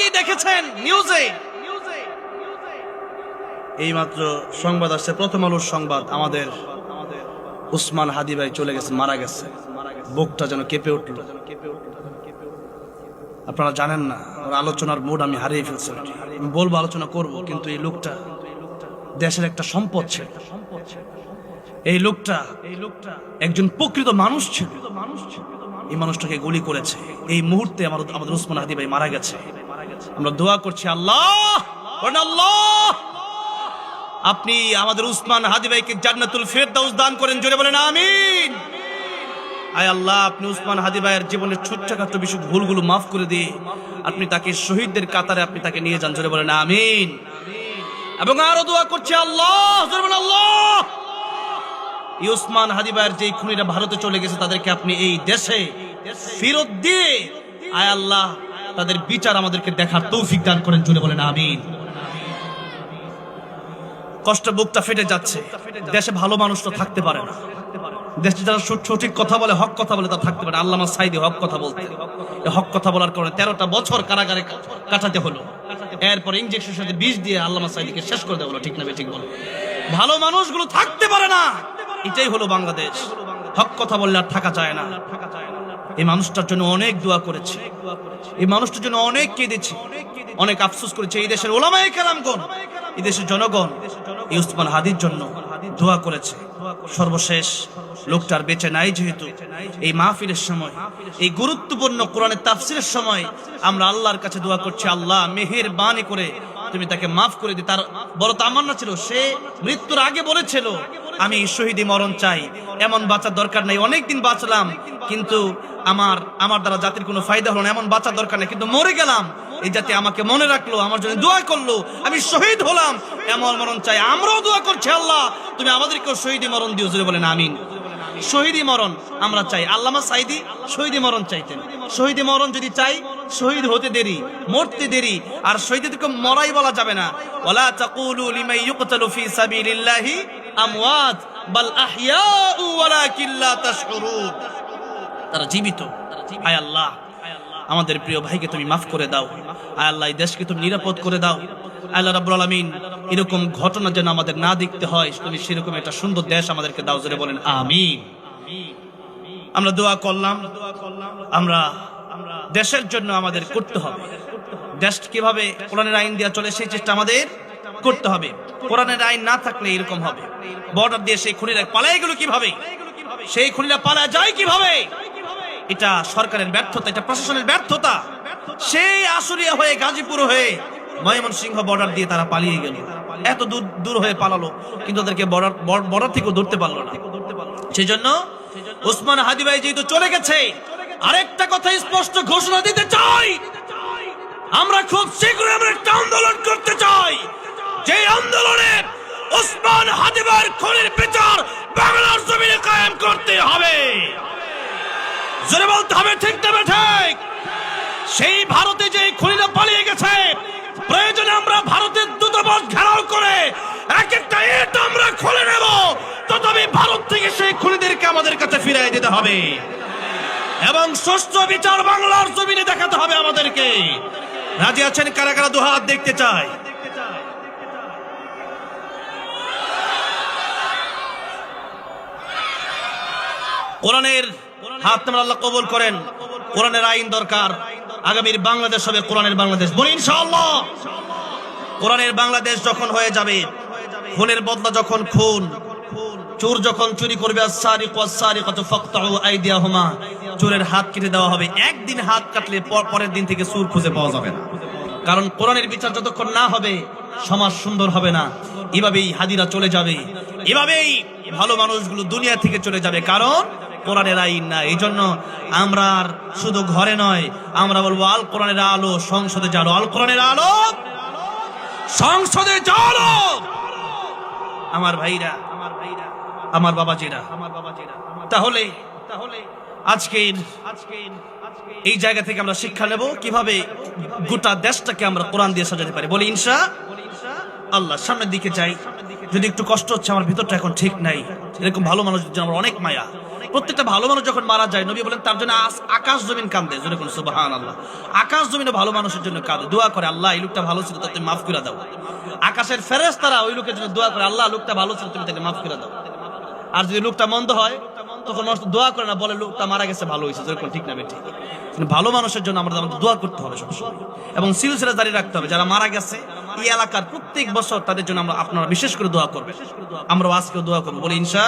অনেকেই দেখেছেন নিউজে। সংবাদ আসছে, প্রথম আলোর সংবাদ আমাদের উসমান হাদি ভাই চলে মারা গেছে। বুকটা যেন কেঁপে উঠল। আপনারা জানেন না, ওর আলোচনার মুড আমি হারিয়ে ফেলছি বলব আলোচনা করব, কিন্তু এই লোকটা দেশের একটা সম্পদ ছিল। এই লোকটা এই লোকটা একজন প্রকৃত মানুষ ছিল। এই মানুষটাকে গুলি করেছে। এই মুহূর্তে আমার আমাদের উসমান হাদি ভাই মারা গেছে। আমরা দোয়া করছি, আল্লাহ আল্লাহ। আপনি আমাদের উসমান হাদি ভাইকে জান্নাতুল ফেরদাউস দান করেন, জোরে বলেন, আমিন। আয় আল্লাহ, আপনি উসমান হাদি ভাইয়ের জীবনের ছোট্টখাটো বিষয় ভুলগুলো মাফ করে দিয়ে আপনি তাকে শহীদদের কাতারে আপনি তাকে নিয়ে যান, জোরে বলেন, আমিন। এবং আরও দোয়া করছে, আল্লাহ, জোরে বলেন, আল্লাহ। এই উসমান হাদি ভাইয়ের যেই খুনিরা ভারতে চলে গেছে, তাদেরকে আপনি এই দেশে ফেরত দিয়ে, আয় আল্লাহ তাদের বিচার আমাদেরকে দেখার তৌফিক দান করেন, জোরে বলেন, আমিন। কষ্ট বুকটা ফেটে যাচ্ছে। দেশে ভালো মানুষ তো থাকতে পারে না। দেশে যারা সঠিক কথা বলে, হক কথা বলে তা থাকতে পারে আল্লামা সাইদি হক কথা বলতে হক কথা বলার কারণে তেরোটা বছর কারাগারে কাটাতে হলো। এরপর ইঞ্জেকশনের সাথে বিষ দিয়ে আল্লামা সাইদিকে শেষ করে দেওয়া হলো। ঠিক না ঠিক বলো ভালো মানুষগুলো থাকতে পারে না। এটাই হলো বাংলাদেশ। হক কথা বললে আর থাকা যায় না। এই মানুষটার জন্য অনেক দোয়া করেছে। এই মানুষটার জন্য অনেক কেঁদেছি। অনেক আফসোস করেছে। এই দেশের ওলামায়ে কেরামগণ, এই দেশের জনগণ, এই উসমান হাদির জন্য দোয়া করেছে। সর্বশেষ, লোকটার বেঁচে নাই যেহেতু। এই মাহফিলের সময়, এই গুরুত্বপূর্ণ কোরআনের তাফসিরের সময় আমরা আল্লাহর কাছে দোয়া করছি, আল্লাহ মেহের বাণী করে তুমি তাকে মাফ করে দি। তার বড় তামান্না ছিল? সে মৃত্যুর আগে বলেছিল, আমি শহীদি মরণ চাই। এমন বাঁচার দরকার নাই। অনেকদিন বাঁচলাম, কিন্তু আমার আমার দ্বারা জাতির কোনো ফায়দা হলো না, এমন বাঁচার দরকার নেই। কিন্তু মরে গেলাম, এই জাতি আমাকে মনে রাখল, আমার জন্য দোয়া করল, আমি শহীদ হলাম। এমন মরণ চাই, আমরাও দোয়া করছি, আল্লাহ। তুমি আমাদেরকেও শহীদি মরণ দিও যদি বলেন, আমিন। শহীদি মরণ আমরা চাই, আল্লামা সাইদি শহীদি মরণ চাইতেন। শহীদি মরণ যদি চাই, শহীদ হতে দেরি, মরতে দেরি, আর শহীদদেরকে মরাই বলা যাবে না। ওয়ালা তাকুলু লিমান ইউকতালু ফি সাবিলিল্লাহি আমওয়াত, বাল আহইয়াউ ওয়ালাকিন লা তাশউরুন তারা জীবিত। আয় আল্লাহ, আমাদের প্রিয় ভাইকে তুমি মাফ করে দাও। আয় আল্লাহ দেশকে তুমি নিরাপদ করে দাও। আল্লাহ রাব্বুল আলামিন, এরকম ঘটনা যেন আমাদের না দেখতে হয়, তুমি সেরকম একটা সুন্দর দেশ আমাদেরকে দাও, জোরে বলেন, আমিন। আমরা দোয়া করলাম, আমরা দেশের জন্য আমাদের করতে হবে। দেশ কীভাবে কোরআনের আইন দেওয়া চলে, সেই চেষ্টা আমাদের করতে হবে। কোরআনের আইন না থাকলে এরকম হবে। বর্ডার দিয়ে সেই খুনিরা পালাই গেল কীভাবে? সেই খুনিরা পালা যায় কীভাবে? এটা সরকারের ব্যর্থতা, এটা প্রশাসনের ব্যর্থতা। সেই আশুরিয়া হয়ে, গাজীপুর হয়ে ময়মনসিংহ বর্ডার দিয়ে তারা পালিয়ে গেল। এত দূর দূর হয়ে পালালো, কিন্তু তাদেরকে বর্ডার বর্ডার থেকেও ধরতে পারল না। সেই জন্য উসমান হাদি ভাই যেহেতু চলে গেছে, আরেকটা কথা স্পষ্ট ঘোষণা দিতে চাই। আমরা খুব শীঘ্রই আমরা একটা আন্দোলন করতে চাই। যে আন্দোলনে উসমান হাদিবার খুনের বিচার বাংলার জমিনে কায়েম করতে হবে। জোরে বলতে হবে, ঠিক তবে ঠিক? সেই ভারতে যে খুনিরা পালিয়ে গেছে, প্রয়োজনে আমরা ভারতের দূতাবাস ঘেরাও করে এক একটা ইট আমরা খুলে নেব। তথাপি ভারত থেকে সেই খুনিদেরকে আমাদের কাছে ফিরিয়ে দিতে হবে। এবং সুস্থ বিচার বাংলার জমিনে দেখাতে হবে আমাদেরকে। রাজি আছেন কারা কারা? দুহাত দেখতে চায় কোরআনের হাত নামান আল্লাহ কবুল করেন। কোরআনের আইন দরকার। আগামীর বাংলাদেশ হবে কোরআনের বাংলাদেশ। বলি ইনশাআল্লাহ। কোরআনের বাংলাদেশ যখন হয়ে যাবে, খুনের বদলা যখন খুন, চোর যখন চুরি করবে চোরের হাত কেটে দেওয়া হবে। একদিন হাত কাটলে পর- পরের দিন থেকে সুর খুঁজে পাওয়া যাবে না। কারণ কোরআনের বিচার যতক্ষণ না হবে, সমাজ সুন্দর হবে না। এভাবেই হাদিরা চলে যাবে। এভাবেই ভালো মানুষগুলো দুনিয়া থেকে চলে যাবে। কারণ কোরআনের আইন না এই জন্য আমরা আর শুধু ঘরে নয়, আমরা বলব আল কোরআনের আলো সংসদে জালো, আল কোরআনের আলো সংসদে জালো। আমার ভাইরা আমার ভাইরা, আমার বাবাজিরা আমার বাবাজিরা, তাহলে তাহলে আজকের আজকের এই জায়গা থেকে আমরা শিক্ষা নেব কীভাবে গোটা দেশটাকে আমরা কোরআন দিয়ে সাজাতে পারি। বলি ইনশা, আল্লাহ সামনের দিকে যাই। যদি একটু কষ্ট হচ্ছে, আমার ভিতরটা এখন ঠিক নাই। এরকম ভালো মানুষ জন্য আমার অনেক মায়া। প্রত্যেকটা ভালো মানুষ যখন মারা যায়, নবী বলেন, তার জন্য আকাশ জমিন কান্দে। জোরে কোন সুবাহান আল্লাহ আকাশ জমিনে ভালো মানুষের জন্য কাঁদে। দোয়া করে, আল্লাহ, এই লোকটা ভালো ছিল তাতে মাফ করে দাও। আকাশের ফেরেস তারা ওই লোকের জন্য দোয়া করে, আল্লাহ, লোকটা ভালো ছিল, তুমি তাকে মাফ করে দাও। আর যদি লোকটা মন্দ হয়, তখন মানুষ দোয়া করে না, বলে, লোকটা মারা গেছে, ভালো হয়েছে যেরকম ঠিক না ঠিক ভালো মানুষের জন্য আমাদের আমাদের দোয়া করতে হবে সবসময়। এবং সিলসিলা জারি রাখতে হবে, যারা মারা গেছে এই এলাকার প্রত্যেক বছর তাদের জন্য আমরা আপনারা বিশেষ করে দোয়া করব। আমরা আজকেও দোয়া করব। বলে, ইনশা